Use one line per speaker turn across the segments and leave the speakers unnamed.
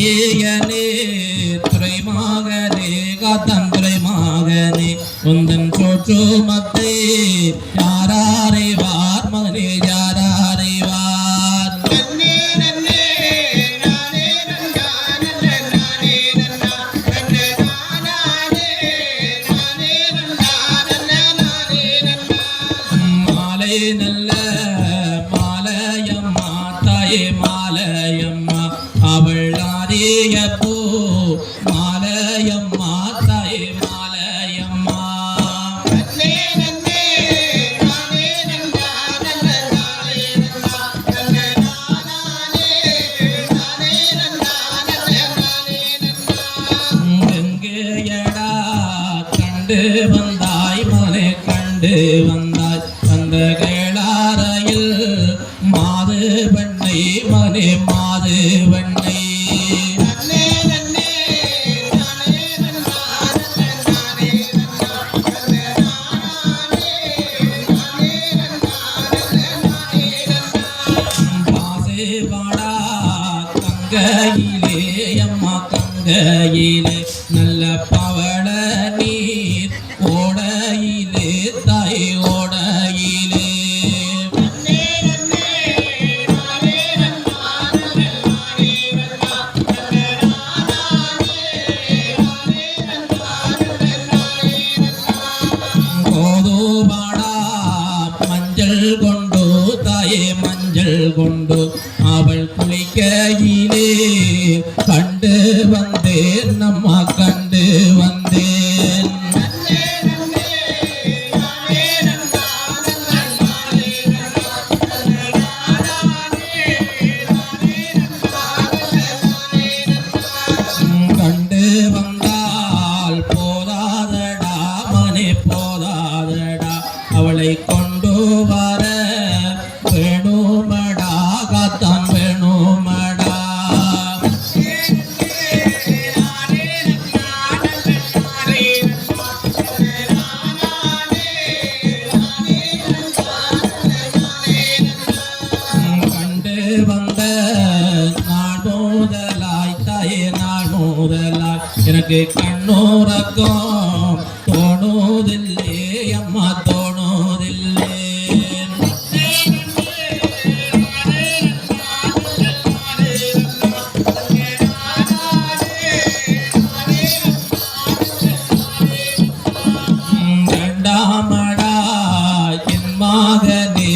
கொட்டியனே துறைமகனே காத்தந்துரை மகனே உந்தன் சோற்று மத்தை யாரறிவார் மகனே யாரறிவார் மாலை நல்ல கண்டு வந்தாய் மகனே கண்டு வந்தாய். அந்த கேளாரையில் மாது வெண்ணை மகனே மாது வெண்ணை. பாடா கங்கையிலே அம்மா கங்கையிலே வந்தேன் கண்டு வந்தேன். கண்டு வந்தால் போதாதடா மனே போதாதடா அவளை கொண்டு வர தாயே நாள் முதலாய் எனக்கு கண்ணோரக்கம் தோணுதில்லே அம்மா தோணுதில்லே. வேண்டாமடா என் மகனே.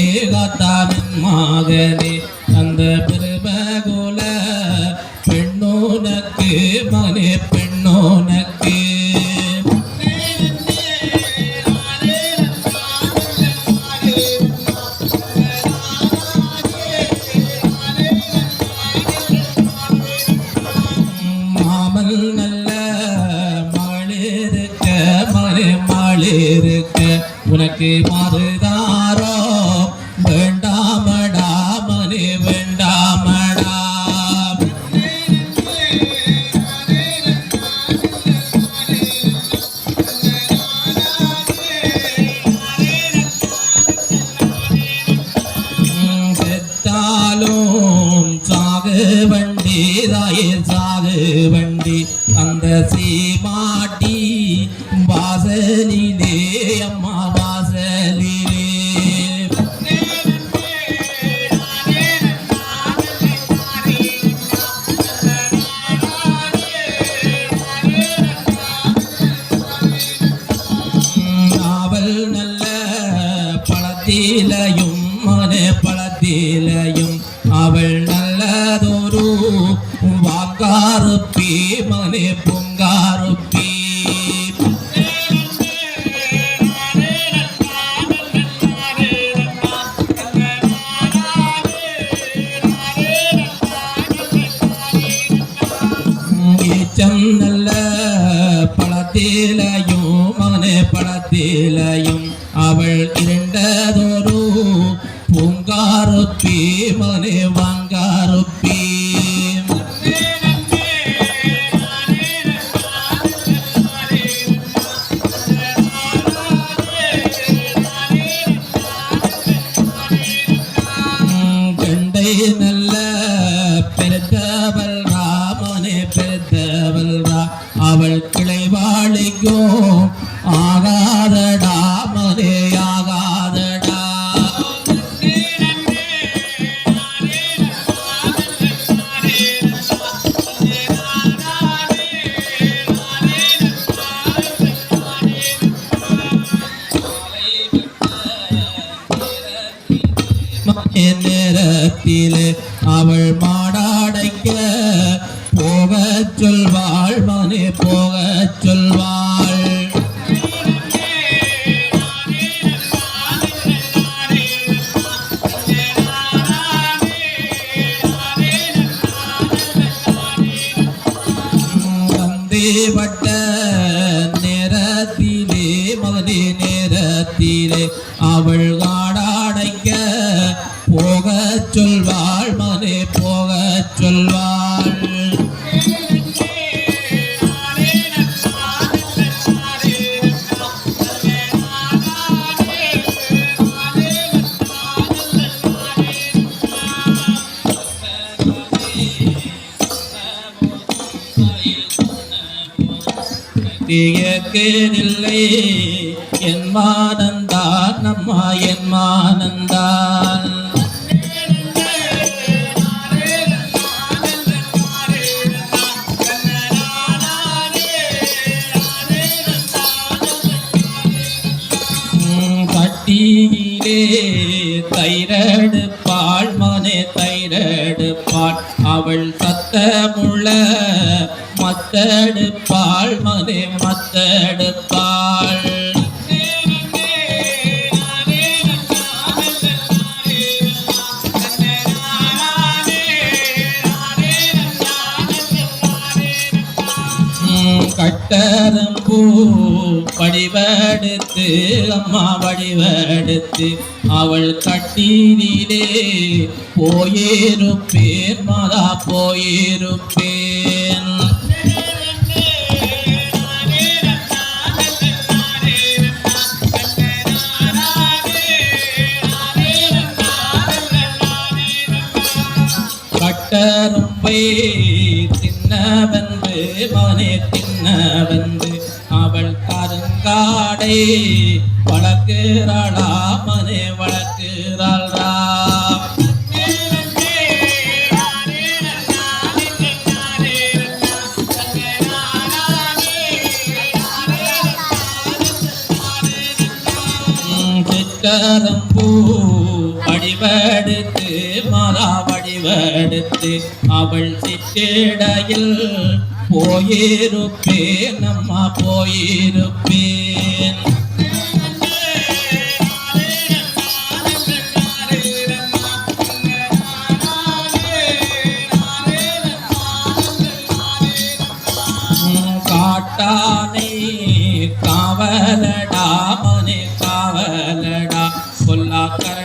உனக்கு மறுதாரோ வேண்டாமடா மனு வேண்டாமடா. செத்தாலும் சாகு வண்டி தாயே சாகு வண்டி. பூங்காருப்பி மகனே வாங்காருப்பி நல்ல பெருத்தவள் ராமனே பெருத்தவள் ரா அவள் கிளை ஆகாதடா ஆகாத என் நேரத்திலே அவள் மாடாடைக்க போகச் சொல்வாள் மனே போகச் சொல்வாள். இல்லை என் மானந்தான் நம்மா என் மானந்தான் உம் கட்டியிலே தைரடுப்பாள் மனே தைரடுப்பாள். அவள் சத்தமுள்ள மத்தெடுப்பாள் மது மத்தெடுப்பாள் கட்டரம்பூ வடிவெடுத்து அம்மா வடிவெடுத்து அவள் கட்டினிலே போயிருப்பேர் மாதா போயிருப்பேர் போயிருப்பேன் கட்டரும்பை தின்னவென்று மகனே தின்னவென்று அவள் கருங்காடை வளர்க்கிறாளா. மனே வளர்க்க சித்தரம்பூ வடிவெடுத்து மாலா வடிவெடுத்து அவள் சிற்றிடையில் போயிருப்பேன் அம்மா போயிருப்பேன். உம் காட்டானை காவலடா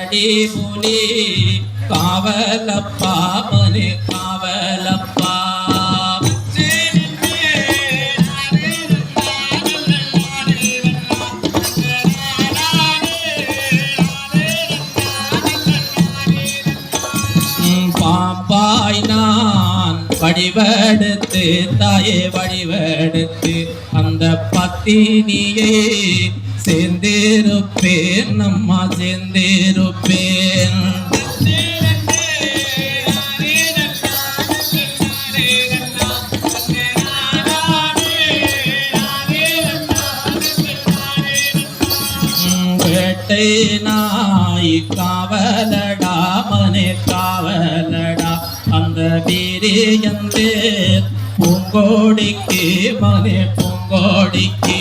கொல்லா கரடி புலி காவலப்பா மனே காவலப்பா. பாம்பாய் நான் வடிவெடுத்து தாயே வடிவெடுத்து அந்த பத்தினியே சேர்ந்திருப்பேன் நம்மா சேர்ந்திருப்பேன் வேட்டை நாய் காவலடா மனே காவலடா அந்த வீரியந்தே பூங்கோடிக்கு மனே பூங்கோடிக்கு.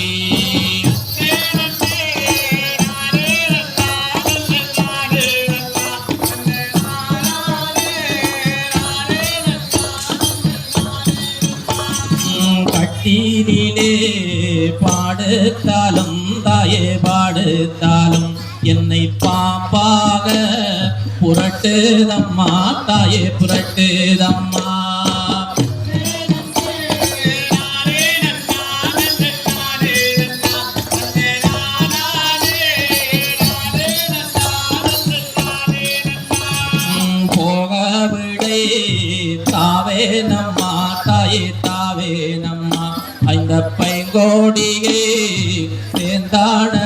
புரட்டுதம்மா தாயே புரட்டுதம்மா தாவே நம்மா தாயே தாவே நம்மா ஐந்த பைங்கோடியே செந்தாணைய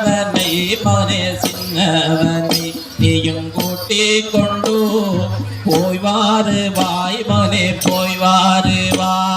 சின்னவனை மகனே சின்னவனை நீயும் கூட்டி கொண்டு போய் வாருவாய் மகனே போய் வாருவாய்